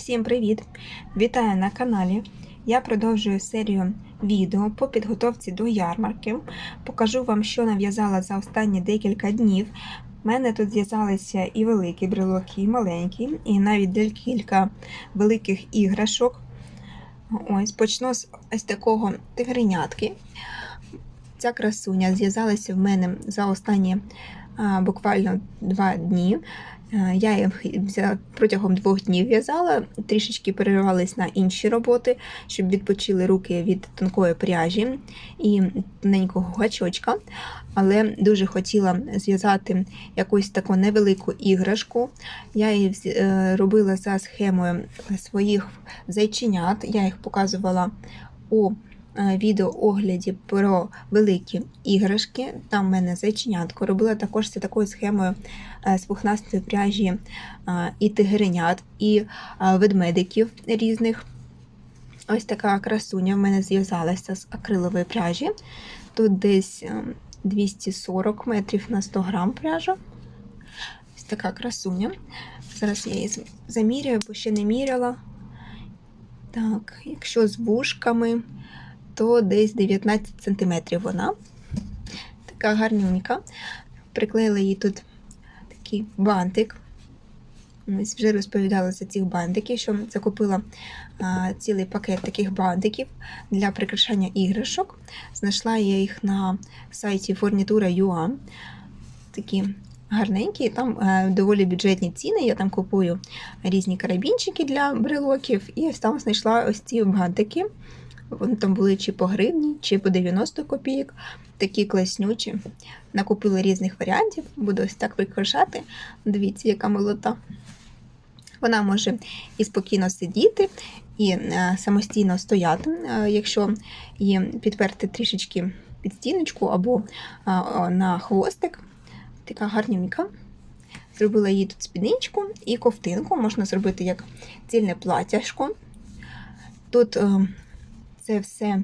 Всім привіт! Вітаю на каналі. Я продовжую серію відео по підготовці до ярмарки. Покажу вам, що нав'язала за останні декілька днів. У мене тут зв'язалися і великі брелоки, і маленькі, і навіть декілька великих іграшок. Ось почну з ось такого тигренятки. Ця красуня зв'язалася в мене за останні а, буквально два дні. Е, Я їх протягом двох днів в'язала, трішечки переривались на інші роботи, щоб відпочили руки від тонкої пряжі і тоненького гачочка. Але дуже хотіла зв'язати якусь таку невелику іграшку. Я її е, робила за схемою своїх зайченят. Я їх показувала у відеоогляді про великі іграшки. Там в мене зайченятко. Робила також це такою схемою е, з пухнастої пряжі е, і тигренят, і е, ведмедиків різних. Ось така красуня в мене зв'язалася з акрилової пряжі. Тут десь е, 240 метрів на 100 грам пряжа. Ось така красуня. Зараз я її з- заміряю, бо ще не міряла. Так, якщо з вушками, то десь 19 см вона. Така гарнюнька. Приклеїла їй тут такий бантик. Ось вже розповідала за цих бантиків, що закупила а, цілий пакет таких бантиків для прикрашання іграшок. Знайшла я їх на сайті Fornitura.ua. Такі гарненькі, там е, доволі бюджетні ціни. Я там купую різні карабінчики для брелоків, і ось там знайшла ось ці бантики. Вони там були чи по гривні, чи по 90 копійок. Такі класнючі. Накупила різних варіантів, буду ось так прикрашати. Дивіться, яка милота. Вона може і спокійно сидіти, і е, самостійно стояти, е, якщо її підперти трішечки під стіночку або е, на хвостик. Така гарненька. Зробила їй тут спідничку і ковтинку. Можна зробити як цільне платяшко. Тут це все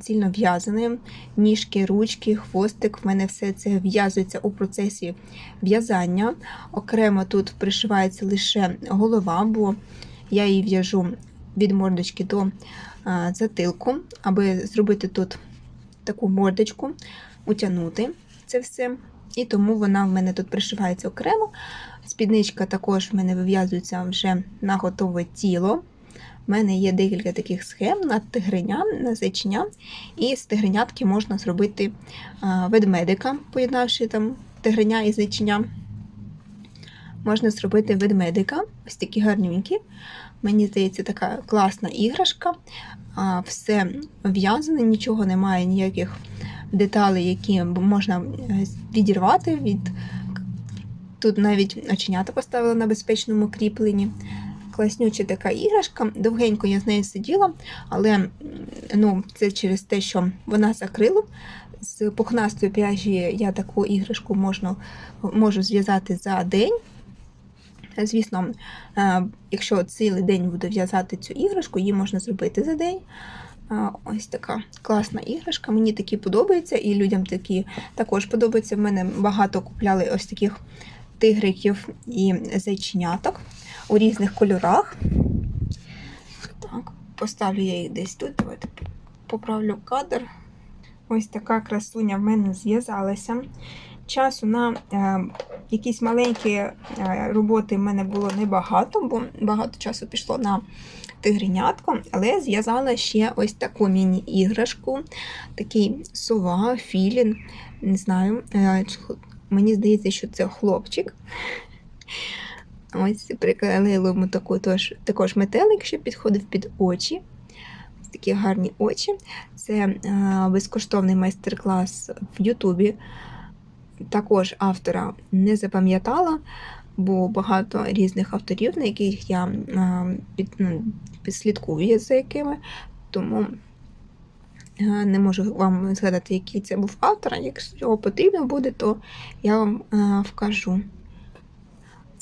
цільно в'язане. Ніжки, ручки, хвостик. В мене все це в'язується у процесі в'язання. Окремо тут пришивається лише голова, бо я її в'яжу від мордочки до затилку, аби зробити тут таку мордочку, утягнути це все. І тому вона в мене тут пришивається окремо. Спідничка також в мене вив'язується вже на готове тіло. У мене є декілька таких схем на тигриня, на зайчиня. І з тигренятки можна зробити ведмедика, поєднавши там тигриня і зайчиня. Можна зробити ведмедика, ось такі гарнюнькі. Мені здається, така класна іграшка. Все в'язане, нічого немає, ніяких деталей, які можна е, відірвати від. Тут навіть оченята поставила на безпечному кріпленні. Класнюча така іграшка. Довгенько я з нею сиділа, але ну, це через те, що вона з акрилу. З пухнастої пряжі я таку іграшку можна, можу зв'язати за день. Звісно, е, якщо цілий день буду в'язати цю іграшку, її можна зробити за день. Ось така класна іграшка. Мені такі подобаються, і людям такі також подобаються. В мене багато купляли ось таких тигриків і зайченяток у різних кольорах. Так, поставлю я їх десь тут. Давайте поправлю кадр. Ось така красуня в мене зв'язалася. Часу на е, якісь маленькі е, роботи в мене було небагато, бо багато часу пішло на тигренятко, але зв'язала ще ось таку міні-іграшку, такий сова, філін. Не знаю, е, мені здається, що це хлопчик. Ось приклеїли таку, тож, також метелик, що підходив під очі. Такі гарні очі. Це е, безкоштовний майстер-клас в Ютубі. Також автора не запам'ятала, бо багато різних авторів, на яких я е, під, ну, підслідкую за якими, тому е, не можу вам згадати, який це був автор. Якщо потрібно буде, то я вам е, вкажу.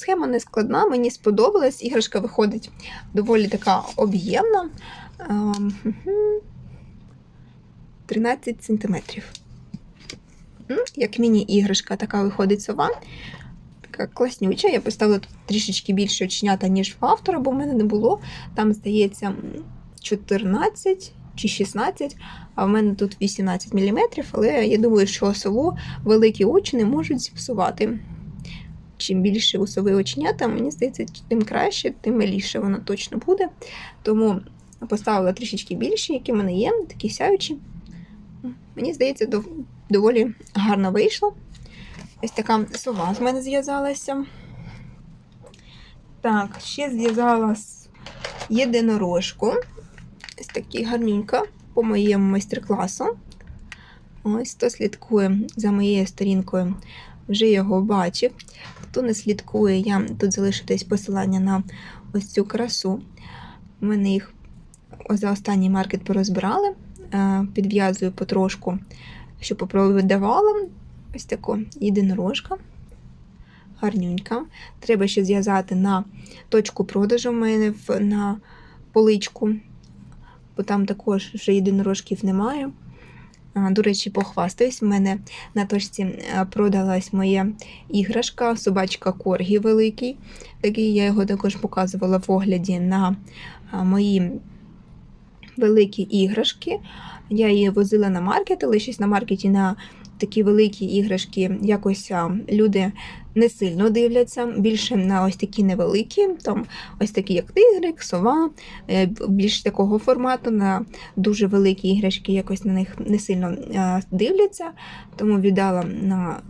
Схема не складна, мені сподобалась. Іграшка виходить доволі така об'ємна. Ем, 13 сантиметрів. Як міні-іграшка така виходить сова. Така класнюча. Я поставила тут трішечки більше оченята, ніж в автора, бо в мене не було. Там, здається, 14 чи 16, а в мене тут 18 мм, але я думаю, що осово великі очі не можуть зіпсувати. Чим більше усові оченята, мені здається, тим краще, тим миліше воно точно буде. Тому поставила трішечки більше, які в мене є, такі сяючі. Мені здається, дов- доволі гарно вийшло. Ось така сова з мене зв'язалася. Так, ще зв'язала єдинорожку. Ось такий гарненька по моєму майстер-класу. Ось хто слідкує за моєю сторінкою, вже його бачив. Хто не слідкує, я тут залишу десь посилання на ось цю красу. У мене їх за останній маркет порозбирали. Е, Підв'язую потрошку, щоб попровидавала. Ось таку єдинорожка. Гарнюнька. Треба ще зв'язати на точку продажу в мене на поличку, бо там також вже єдинорожків немає. До речі, похвастаюсь, в мене на точці е, продалась моя іграшка, собачка Коргі великий. Такий я його також показувала в огляді на мої великі іграшки. Я її возила на маркет, але щось на маркеті на такі великі іграшки якось люди не сильно дивляться. Більше на ось такі невеликі, там ось такі, як тигрик, сова, е, більш такого формату, на дуже великі іграшки, якось на них не сильно дивляться. Тому віддала на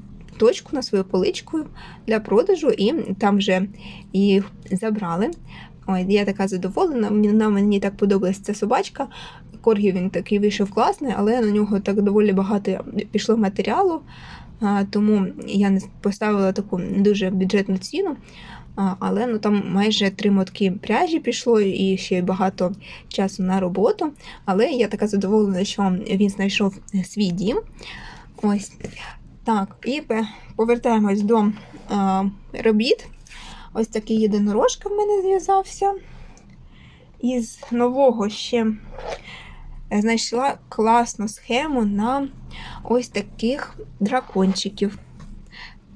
точку на свою поличку для продажу, і там вже їх забрали. Ой, я така задоволена. Мені на мені так подобалася ця собачка. Коргі він такий вийшов класний, але на нього так доволі багато пішло матеріалу, тому я не поставила таку дуже бюджетну ціну. Але ну, там майже три мотки пряжі пішло і ще багато часу на роботу. Але я така задоволена, що він знайшов свій дім. Ось так, і повертаємось до робіт. Ось такий єдинорожка в мене зв'язався. Із нового ще е, знайшла класну схему на ось таких дракончиків.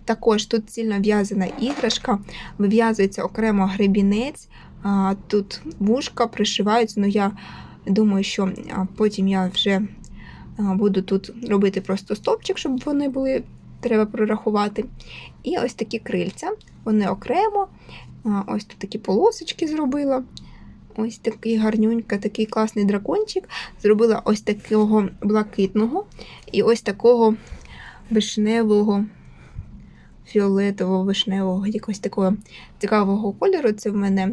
Також тут сильно в'язана іграшка, вив'язується окремо гребінець, тут вушка пришиваються. Ну, я думаю, що потім я вже буду тут робити просто стовпчик, щоб вони були, треба прорахувати. І ось такі крильця, вони окремо. Ось тут такі полосочки зробила. Ось такий гарнюнька, такий класний дракончик. Зробила ось такого блакитного і ось такого вишневого, фіолетового, вишневого, якогось такого цікавого кольору. Це в мене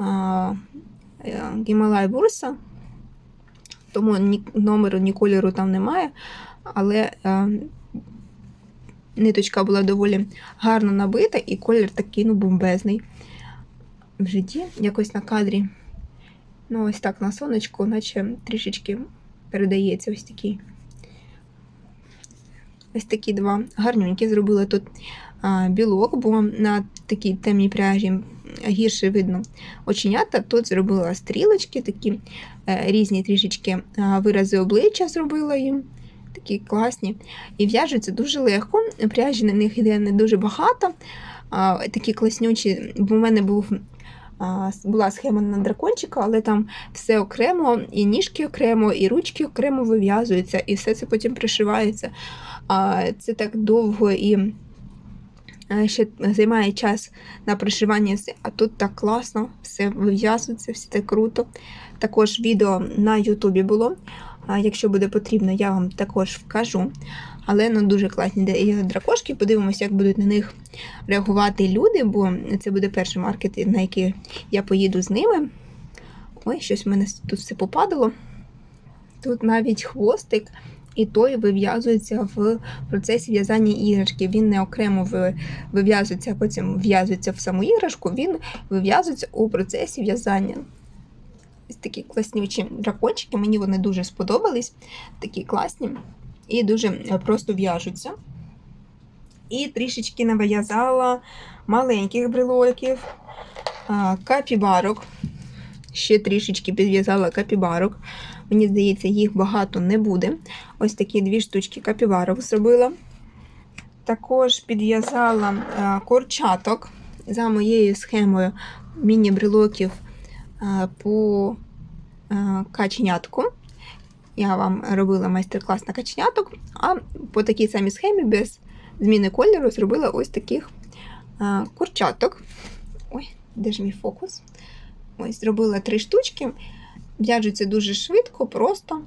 е, Гімалай бурса, тому ні номеру, ні кольору там немає. Але а, ниточка була доволі гарно набита, і колір такий ну, бомбезний. В житті, якось на кадрі. Ну, ось так на сонечку, наче трішечки передається ось такий. Ось такі два гарнюнькі. Зробила тут а, білок, бо на такій темній пряжі гірше видно оченята. Тут зробила стрілочки, такі е, різні трішечки вирази обличчя зробила їм. Такі класні. І в'яжуться дуже легко. Пряжі на них йде не дуже багато. А, такі класнючі, бо в мене був була схема на дракончика, але там все окремо, і ніжки окремо, і ручки окремо вив'язуються, і все це потім пришивається. Це так довго і ще займає час на пришивання, а тут так класно, все вив'язується, все так круто. Також відео на Ютубі було. Якщо буде потрібно, я вам також вкажу. Але ну, дуже класні дракошки. Подивимося, як будуть на них реагувати люди, бо це буде перший маркет, на який я поїду з ними. Ой, щось в мене тут все попадало. Тут навіть хвостик, і той вив'язується в процесі в'язання іграшки. Він не окремо вив'язується, а потім в'язується в саму іграшку, він вив'язується у процесі в'язання. Такі класнючі дракончики, мені вони дуже сподобались, такі класні і дуже е, просто в'яжуться. І трішечки нав'язала маленьких брелоків, капібарок. Ще трішечки підв'язала капібарок. Мені здається, їх багато не буде. Ось такі дві штучки капібарок зробила. Також підв'язала е, курчаток за моєю схемою міні-брелоків по е, каченятку. Я вам робила майстер-клас на каченяток, а по такій самій схемі без зміни кольору зробила ось таких е, курчаток. Ой, де ж мій фокус? Ось зробила три штучки. В'яжуться дуже швидко, просто.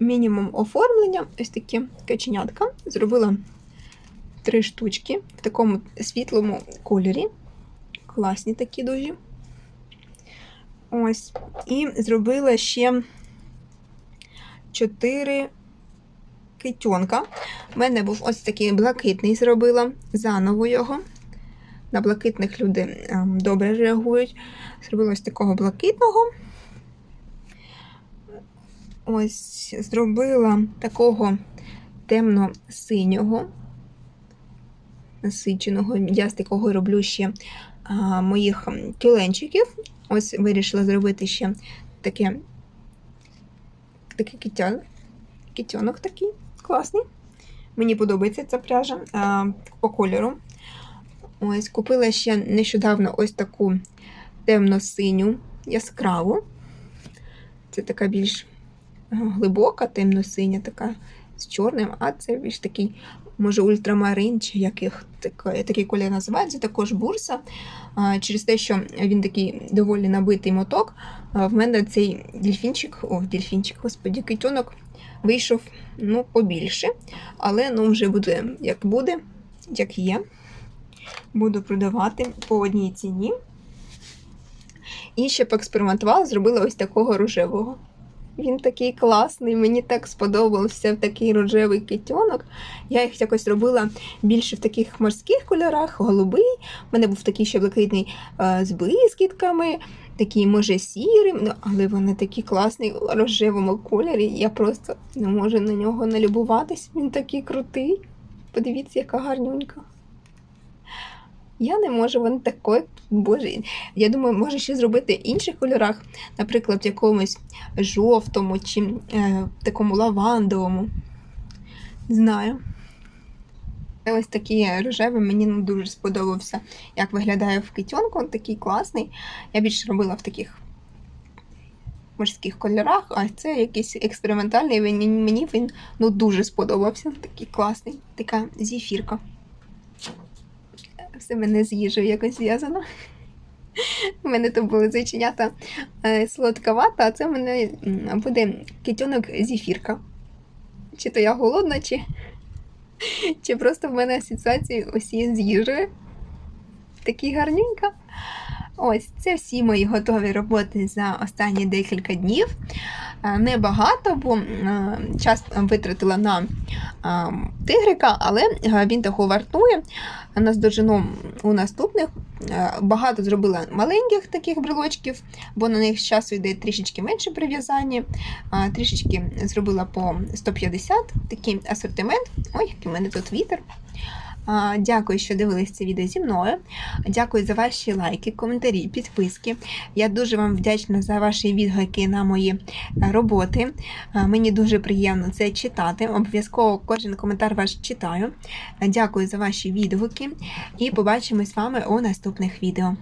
Мінімум оформлення, ось такі каченятка. Зробила три штучки в такому світлому кольорі. Класні такі дуже. Ось. І зробила ще чотири китьонка. У мене був ось такий блакитний, зробила заново його. На блакитних люди ем, добре реагують. Зробила ось такого блакитного. Ось зробила такого темно-синього, насиченого. Я з такого роблю ще моїх тюленчиків. Ось вирішила зробити ще таке, такий китян, китянок такий класний. Мені подобається ця пряжа а, по кольору. Ось купила ще нещодавно ось таку темно-синю яскраву. Це така більш глибока, темно-синя, така з чорним, а це більш такий, може, ультрамарин, чи як їх такий, називають. Це також бурса. Через те, що він такий доволі набитий моток. В мене цей дельфінчик, о, дельфінчик, господі, китьонок вийшов ну, побільше. Але ну, вже буде як буде, як є. Буду продавати по одній ціні. І ще поекспериментувала, зробила ось такого рожевого. Він такий класний, мені так сподобався такий рожевий китьонок. Я їх якось робила більше в таких морських кольорах, голубий. У мене був такий ще блакитний е, з блискітками, такий, може, сірим, ну, але вони такі класні у рожевому кольорі. Я просто не можу на нього налюбуватись. Він такий крутий. Подивіться, яка гарнюнька. Я не можу, вони такої. Боже, я думаю, може ще зробити в інших кольорах, наприклад, в якомусь жовтому чи е, такому лавандовому. Знаю. Ось такий рожевий мені не дуже сподобався, як виглядає в китьонку, такий класний. Я більше робила в таких морських кольорах, а це якийсь експериментальний. Він- Мені він ну, дуже сподобався. Такий класний, така зефірка. Все мене з їжею якось зв'язано. У мене то були зайченята солодка вата, а це в мене буде китьонок зефірка. Чи то я голодна, чи, чи просто в мене асоціації усі з їжею. Такі гарненька. Ось це всі мої готові роботи за останні декілька днів. Е, Небагато, бо е, час витратила на е, тигрика, але він того вартує. Наздожену у наступних. Багато зробила маленьких таких брелочків, бо на них з часу йде трішечки менше прив'язання. Трішечки зробила по 150 такий асортимент. Ой, який в мене тут вітер. Дякую, що дивились це відео зі мною. Дякую за ваші лайки, коментарі, підписки. Я дуже вам вдячна за ваші відгуки на мої е, роботи. Мені дуже приємно це читати. Обов'язково кожен коментар ваш читаю. Дякую за ваші відгуки і побачимось з вами у наступних відео.